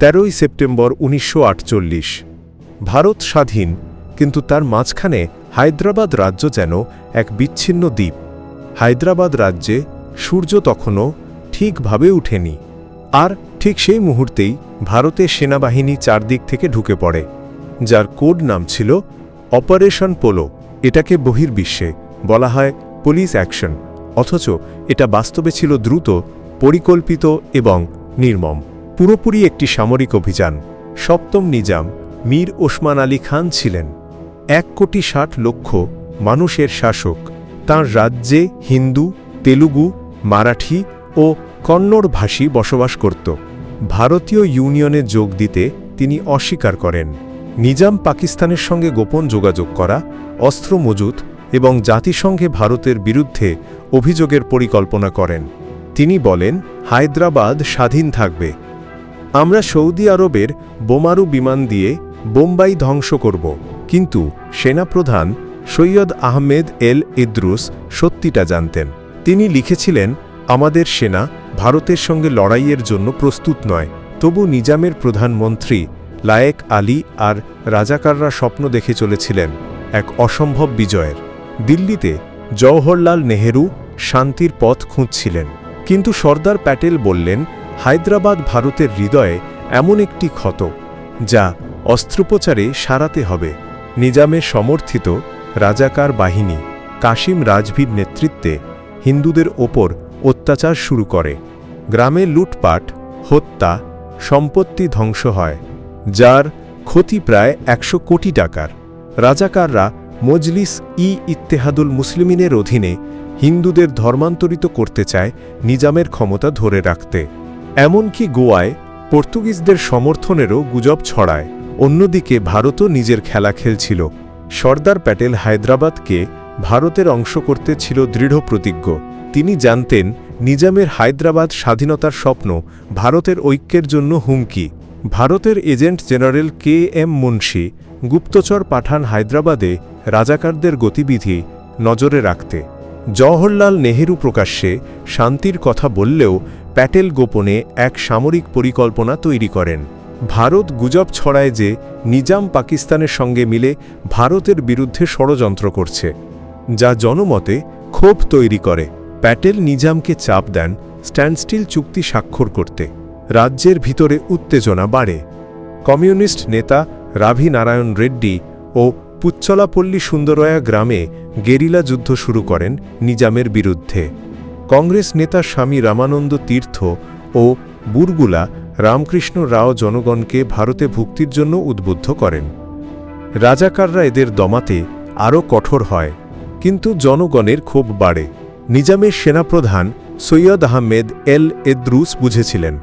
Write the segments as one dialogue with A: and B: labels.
A: তেরোই সেপ্টেম্বর উনিশশো আটচল্লিশ। ভারত স্বাধীন, কিন্তু তার মাঝখানে হায়দ্রাবাদ রাজ্য যেন এক বিচ্ছিন্ন দ্বীপ। হায়দ্রাবাদ রাজ্যে সূর্য তখনও ঠিকভাবে উঠেনি। আর ঠিক সেই মুহূর্তেই ভারতের সেনাবাহিনী চারদিক থেকে ঢুকে পড়ে, যার কোড নাম ছিল অপারেশন পোলো। এটাকে বহির্বিশ্বে বলা হয় পুলিশ অ্যাকশন, অথচ এটা বাস্তবে ছিল দ্রুত, পরিকল্পিত এবং নির্মম। পুরোপুরি একটি সামরিক অভিযান। সপ্তম নিজাম মীর ওসমান আলী খান ছিলেন। এক কোটি ষাট লক্ষ মানুষের শাসক। তাঁর রাজ্যে হিন্দু, তেলুগু, মারাঠি ও কন্নড় ভাষী বসবাস করত। ভারতীয় ইউনিয়নে যোগ দিতে তিনি অস্বীকার করেন। নিজাম পাকিস্তানের সঙ্গে গোপন যোগাযোগ করা, অস্ত্র মজুত এবং জাতিসংঘে ভারতের বিরুদ্ধে অভিযোগের পরিকল্পনা করেন। তিনি বলেন, হায়দ্রাবাদ স্বাধীন থাকবে। আমরা সৌদি আরবের বোমারু বিমান দিয়ে বোম্বাই ধ্বংস করব। কিন্তু সেনাপ্রধান সৈয়দ আহমেদ এল ইদ্রুস সত্যিটা জানতেন। তিনি লিখেছিলেন, আমাদের সেনা ভারতের সঙ্গে লড়াইয়ের জন্য প্রস্তুত নয়। তবু নিজামের প্রধানমন্ত্রী লায়েক আলী আর রাজাকাররা স্বপ্ন দেখে চলেছিলেন এক অসম্ভব বিজয়ের। দিল্লিতে জওহরলাল নেহেরু শান্তির পথ খুঁজছিলেন। কিন্তু সর্দার প্যাটেল বললেন হায়দ্রাবাদ ভারতের হৃদয়ে এমন একটি ক্ষত, যা অস্ত্রোপচারে সারাতে হবে। নিজামে সমর্থিত রাজাকার বাহিনী কাশিম রাজভীর নেতৃত্বে হিন্দুদের ওপর অত্যাচার শুরু করে। গ্রামে লুটপাট, হত্যা, সম্পত্তি ধ্বংস হয়, যার ক্ষতি প্রায় একশো কোটি টাকার। রাজাকাররা মজলিস ই ইত্তেহাদুল মুসলিমিনের অধীনে হিন্দুদের ধর্মান্তরিত করতে চায় নিজামের ক্ষমতা ধরে রাখতে। এমনকি গোয়ায় পর্তুগিজদের সমর্থনেরও গুজব ছড়ায়। অন্যদিকে ভারতও নিজের খেলা খেলছিল। সর্দার প্যাটেল হায়দ্রাবাদকে ভারতের অংশ করতে ছিল দৃঢ় প্রতিজ্ঞ। তিনি জানতেন, নিজামের হায়দ্রাবাদ স্বাধীনতার স্বপ্ন, ভারতের ঐক্যের জন্য হুমকি। ভারতের agent general K M Munshi গুপ্তচর পাঠান হায়দ্রাবাদে রাজাকারদের গতিবিধি নজরে রাখতে। জওহরলাল নেহেরু প্রকাশ্যে শান্তির কথা বললেও প্যাটেল গোপনে এক সামরিক পরিকল্পনা তৈরি করেন। ভারত গুজব ছড়ায় যে নিজাম পাকিস্তানের সঙ্গে মিলে ভারতের বিরুদ্ধে ষড়যন্ত্র করছে, যা জনমতে ক্ষোভ তৈরি করে। প্যাটেল নিজামকে চাপ দেন স্ট্যান্ডস্টিল চুক্তি স্বাক্ষর করতে। রাজ্যের ভিতরে উত্তেজনা বাড়ে। কমিউনিস্ট নেতা রাভি নারায়ণ রেড্ডি ও পুচ্চলাপল্লী সুন্দরয়া গ্রামে গেরিলা যুদ্ধ শুরু করেন নিজামের বিরুদ্ধে। কংগ্রেস নেতা স্বামী রামানন্দ তীর্থ ও বুরগুলা রামকৃষ্ণ রাও জনগণকে ভারতে ভুক্তির জন্য উদ্বুদ্ধ করেন। রাজাকাররা এদের দমাতে আরও কঠোর হয়, কিন্তু জনগণের ক্ষোভ বাড়ে। নিজামের সেনাপ্রধান সৈয়দ আহমেদ এল এদ্রুস বুঝেছিলেন,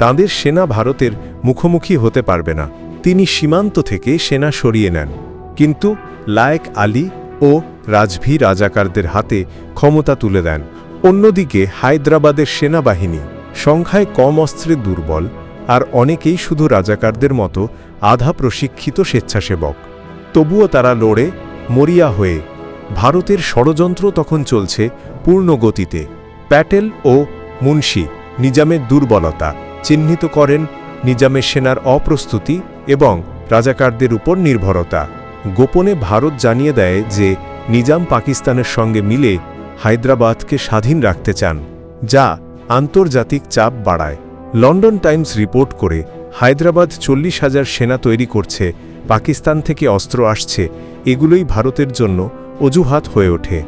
A: তাঁদের সেনা ভারতের মুখোমুখি হতে পারবে না। তিনি সীমান্ত থেকে সেনা সরিয়ে নেন, কিন্তু লায়েক আলী ও রাজভি রাজাকারদের হাতে ক্ষমতা তুলে দেন। অন্যদিকে, হায়দ্রাবাদের সেনাবাহিনী সংখ্যায় কম অস্ত্রে দুর্বল আর অনেকেই শুধু রাজাকারদের মতো আধা প্রশিক্ষিত স্বেচ্ছাসেবক। তবুও তারা লড়ে, মরিয়া হয়ে। ভারতের ষড়যন্ত্র তখন চলছে পূর্ণ গতিতে প্যাটেল ও মুন্সি নিজামের দুর্বলতা চিহ্নিত করেন নিজামের সেনার অপ্রস্তুতি এবং রাজাকারদের উপর নির্ভরতা। গোপনে ভারত জানিয়ে দেয় যে, নিজাম পাকিস্তানের সঙ্গে মিলে হায়দ্রাবাদকে স্বাধীন রাখতে চান, যা আন্তর্জাতিক চাপ বাড়ায়। লন্ডন টাইমস রিপোর্ট করে হায়দ্রাবাদ চল্লিশ হাজার সেনা তৈরি করছে, পাকিস্তান থেকে অস্ত্র আসছে, এগুলোই ভারতের জন্য অজুহাত হয়ে ওঠে।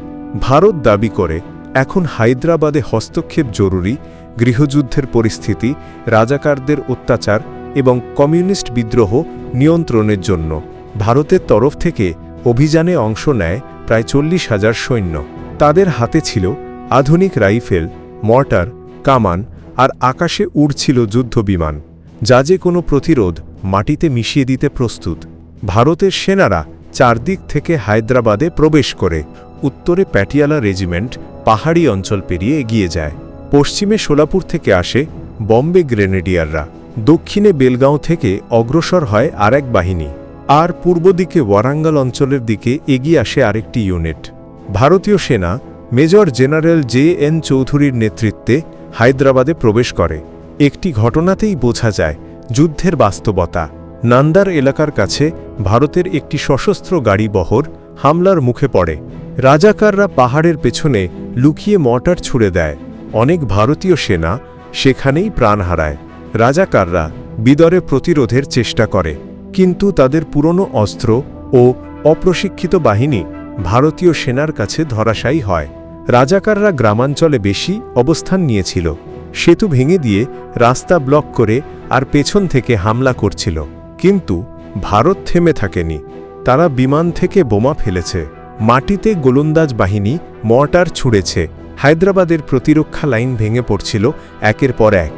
A: ভারত দাবি করে, এখন হায়দ্রাবাদে হস্তক্ষেপ জরুরি, গৃহযুদ্ধের পরিস্থিতি, রাজাকারদের অত্যাচার এবং কমিউনিস্ট বিদ্রোহ নিয়ন্ত্রণের জন্য। ভারতের তরফ থেকে অভিযানে অংশ নেয় প্রায় চল্লিশ হাজার সৈন্য। তাদের হাতে ছিল আধুনিক রাইফেল, মর্টার, কামান আর আকাশে উড়ছিল যুদ্ধবিমান, যা যে কোনো প্রতিরোধ মাটিতে মিশিয়ে দিতে প্রস্তুত। ভারতের সেনারা চারদিক থেকে হায়দ্রাবাদে প্রবেশ করে উত্তরে প্যাটিয়ালা রেজিমেন্ট পাহাড়ি অঞ্চল পেরিয়ে এগিয়ে যায়। পশ্চিমে সোলাপুর থেকে আসে বম্বে গ্রেনেডিয়াররা। দক্ষিণে বেলগাঁও থেকে অগ্রসর হয় আরেক বাহিনী। আর পূর্ব দিকে ওয়ারাঙ্গাল অঞ্চলের দিকে এগিয়ে আসে আরেকটি ইউনিট। ভারতীয় সেনা মেজর জেনারেল জে এন চৌধুরীর নেতৃত্বে হায়দ্রাবাদে প্রবেশ করে। একটি ঘটনাতেই বোঝা যায়, যুদ্ধের বাস্তবতা। নান্দার এলাকার কাছে ভারতের একটি সশস্ত্র গাড়ি বহর হামলার মুখে পড়ে। রাজাকাররা পাহাড়ের পেছনে লুকিয়ে মর্টার ছুড়ে দেয়। অনেক ভারতীয় সেনা সেখানেই প্রাণ হারায়। রাজাকাররা বিদরে প্রতিরোধের চেষ্টা করে, কিন্তু তাদের পুরনো অস্ত্র ও অপ্রশিক্ষিত বাহিনী ভারতীয় সেনার কাছে ধরাশায়ী হয়। রাজাকাররা গ্রামাঞ্চলে বেশি অবস্থান নিয়েছিল। সেতু ভেঙে দিয়ে রাস্তা ব্লক করে আর পেছন থেকে হামলা করছিল। কিন্তু ভারত থেমে থাকেনি। তারা বিমান থেকে বোমা ফেলেছে। মাটিতে গোলন্দাজ বাহিনী মর্টার ছুঁড়েছে। হায়দ্রাবাদের প্রতিরক্ষা লাইন ভেঙে পড়ছিল একের পর এক।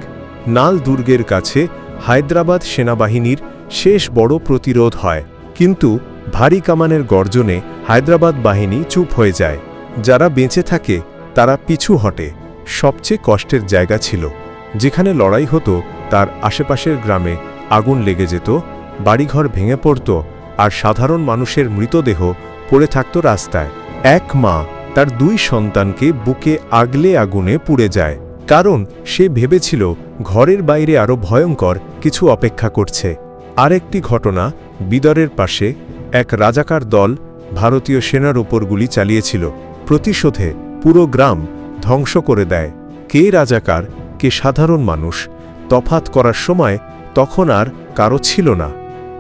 A: নাল দুর্গের কাছে হায়দ্রাবাদ সেনাবাহিনীর শেষ বড় প্রতিরোধ হয়। কিন্তু ভারী কামানের গর্জনে হায়দ্রাবাদ বাহিনী চুপ হয়ে যায়। যারা বেঁচে থাকে, তারা পিছু হটে। সবচেয়ে কষ্টের জায়গা ছিল। যেখানে লড়াই হতো, তার আশেপাশের গ্রামে আগুন লেগে যেত, বাড়িঘর ভেঙে পড়ত আর সাধারণ মানুষের মৃতদেহ পড়ে থাকত রাস্তায়। এক মা তার দুই সন্তানকে বুকে আগলে আগুনে পুড়ে যায়। কারণ সে ভেবেছিল, ঘরের বাইরে আরও ভয়ঙ্কর কিছু অপেক্ষা করছে। আরেকটি ঘটনা বিদরের পাশে। এক রাজাকার দল ভারতীয় সেনার ওপর গুলি চালিয়েছিল। প্রতিশোধে পুরো গ্রাম ধ্বংস করে দেয়। কে রাজাকার কে সাধারণ মানুষ তফাত করার সময় তখন আর কারও ছিল না।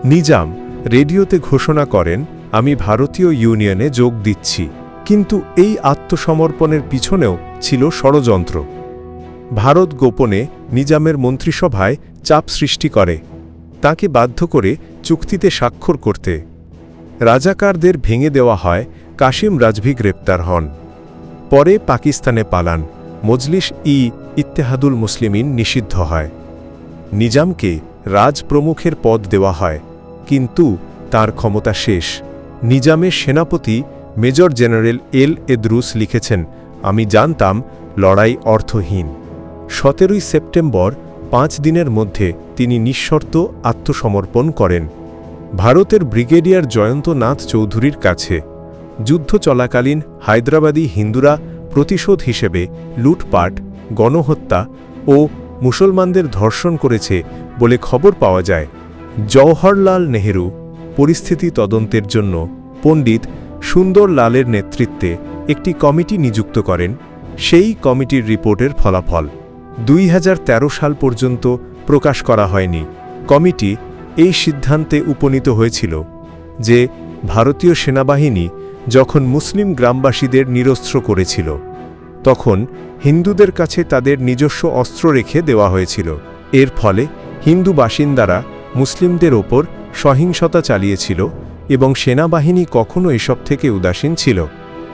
A: নিজাম রেডিওতে ঘোষণা করেন, আমি ভারতীয় ইউনিয়নে যোগ দিচ্ছি। কিন্তু এই আত্মসমর্পণের পিছনেও ছিল ষড়যন্ত্র। ভারত গোপনে নিজামের মন্ত্রিসভায় চাপ সৃষ্টি করে। তাকে বাধ্য করে চুক্তিতে স্বাক্ষর করতে। রাজাকারদের ভেঙে দেওয়া হয় কাশিম রাজভি গ্রেপ্তার হন। পরে পাকিস্তানে পালান। মজলিস ই ইত্তেহাদুল মুসলিমিন নিষিদ্ধ হয়। নিজামকে রাজ প্রমুখের পদ দেওয়া হয়, কিন্তু তার ক্ষমতা শেষ। নিজামের সেনাপতি মেজর জেনারেল এল এদ্রুস লিখেছেন, আমি জানতাম লড়াই অর্থহীন। সতেরোই সেপ্টেম্বর, পাঁচ দিনের মধ্যে তিনি নিঃশর্ত আত্মসমর্পণ করেন। ভারতের ব্রিগেডিয়ার জয়ন্ত নাথ চৌধুরীর কাছে যুদ্ধ চলাকালীন হায়দ্রাবাদী হিন্দুরা প্রতিশোধ হিসেবে লুটপাট, গণহত্যা ও মুসলমানদের ধর্ষণ করেছে বলে খবর পাওয়া যায়। জওহরলাল নেহেরু পরিস্থিতি তদন্তের জন্য পণ্ডিত সুন্দর লালের নেতৃত্বে একটি কমিটি নিযুক্ত করেন। সেই কমিটির রিপোর্টের ফলাফল দুই হাজার তেরো সাল পর্যন্ত প্রকাশ করা হয়নি। কমিটি এই সিদ্ধান্তে উপনীত হয়েছিল যে ভারতীয় সেনাবাহিনী যখন মুসলিম গ্রামবাসীদের নিরস্ত্র করেছিল, তখন হিন্দুদের কাছে তাদের নিজস্ব অস্ত্র রেখে দেওয়া হয়েছিল। এর ফলে হিন্দু বাসিন্দারা মুসলিমদের ওপর সহিংসতা চালিয়েছিল এবং সেনাবাহিনী কখনও এসব থেকে উদাসীন ছিল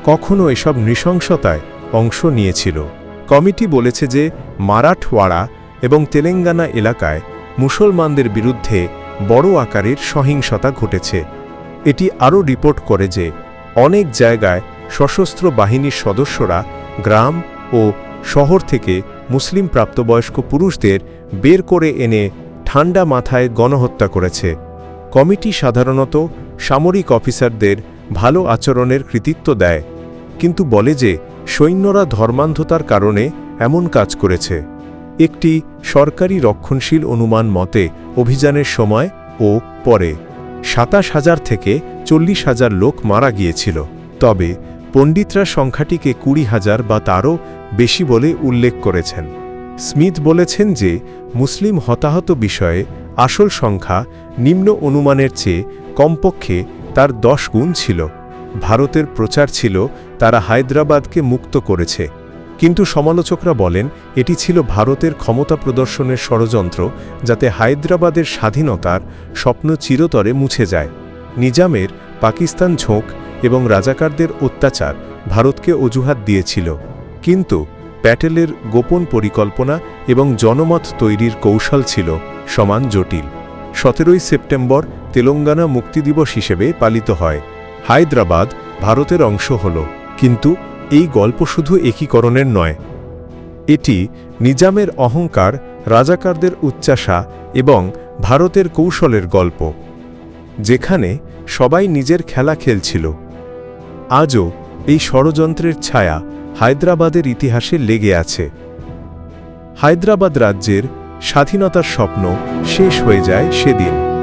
A: কখনও এসব নৃশংসতায় অংশ নিয়েছিল। কমিটি বলেছে যে মারাঠওয়াড়া এবং তেলেঙ্গানা এলাকায় মুসলমানদের বিরুদ্ধে বড় আকারের সহিংসতা ঘটেছে। এটি আরও রিপোর্ট করে যে অনেক জায়গায় সশস্ত্র বাহিনীর সদস্যরা গ্রাম ও শহর থেকে মুসলিম প্রাপ্তবয়স্ক পুরুষদের বের করে এনে ঠান্ডা মাথায় গণহত্যা করেছে। কমিটি সাধারণত সামরিক অফিসারদের ভালো আচরণের কৃতিত্ব দেয়, কিন্তু বলে যে সৈন্যরা ধর্মান্ধতার কারণে এমন কাজ করেছে। একটি সরকারি রক্ষণশীল অনুমান মতে, অভিযানের সময় ও পরে সাতাশ হাজার থেকে চল্লিশ হাজার লোক মারা গিয়েছিল। তবে পণ্ডিতরা সংখ্যাটিকে কুড়ি হাজার বা তারও বেশি বলে উল্লেখ করেছেন। স্মিথ বলেছেন যে, মুসলিম হতাহত বিষয়ে আসল সংখ্যা নিম্ন অনুমানের চেয়ে কমপক্ষে তার দশ গুণ ছিল। ভারতের প্রচার ছিল, তারা হায়দ্রাবাদকে মুক্ত করেছে। কিন্তু সমালোচকরা বলেন, এটি ছিল ভারতের ক্ষমতা প্রদর্শনের ষড়যন্ত্র যাতে হায়দ্রাবাদের স্বাধীনতার স্বপ্ন চিরতরে মুছে যায়। নিজামের পাকিস্তান ঝোঁক এবং রাজাকারদের অত্যাচার ভারতকে অজুহাত দিয়েছিল। কিন্তু প্যাটেলের গোপন পরিকল্পনা এবং জনমত তৈরির কৌশল ছিল সমান জটিল। সতেরোই সেপ্টেম্বর তেলঙ্গানা মুক্তি দিবস হিসেবে পালিত হয়। হায়দ্রাবাদ ভারতের অংশ হল। কিন্তু এই গল্প শুধু একীকরণের নয়, এটি নিজামের অহংকার, রাজাকারদের উচ্চাসা এবং ভারতের কৌশলের গল্প, যেখানে সবাই নিজের খেলা খেলছিল। আজও এই ষড়যন্ত্রের ছায়া হায়দ্রাবাদের ইতিহাসে লেগে আছে। হায়দ্রাবাদ রাজ্যের স্বাধীনতার স্বপ্ন শেষ হয়ে যায় সেদিন।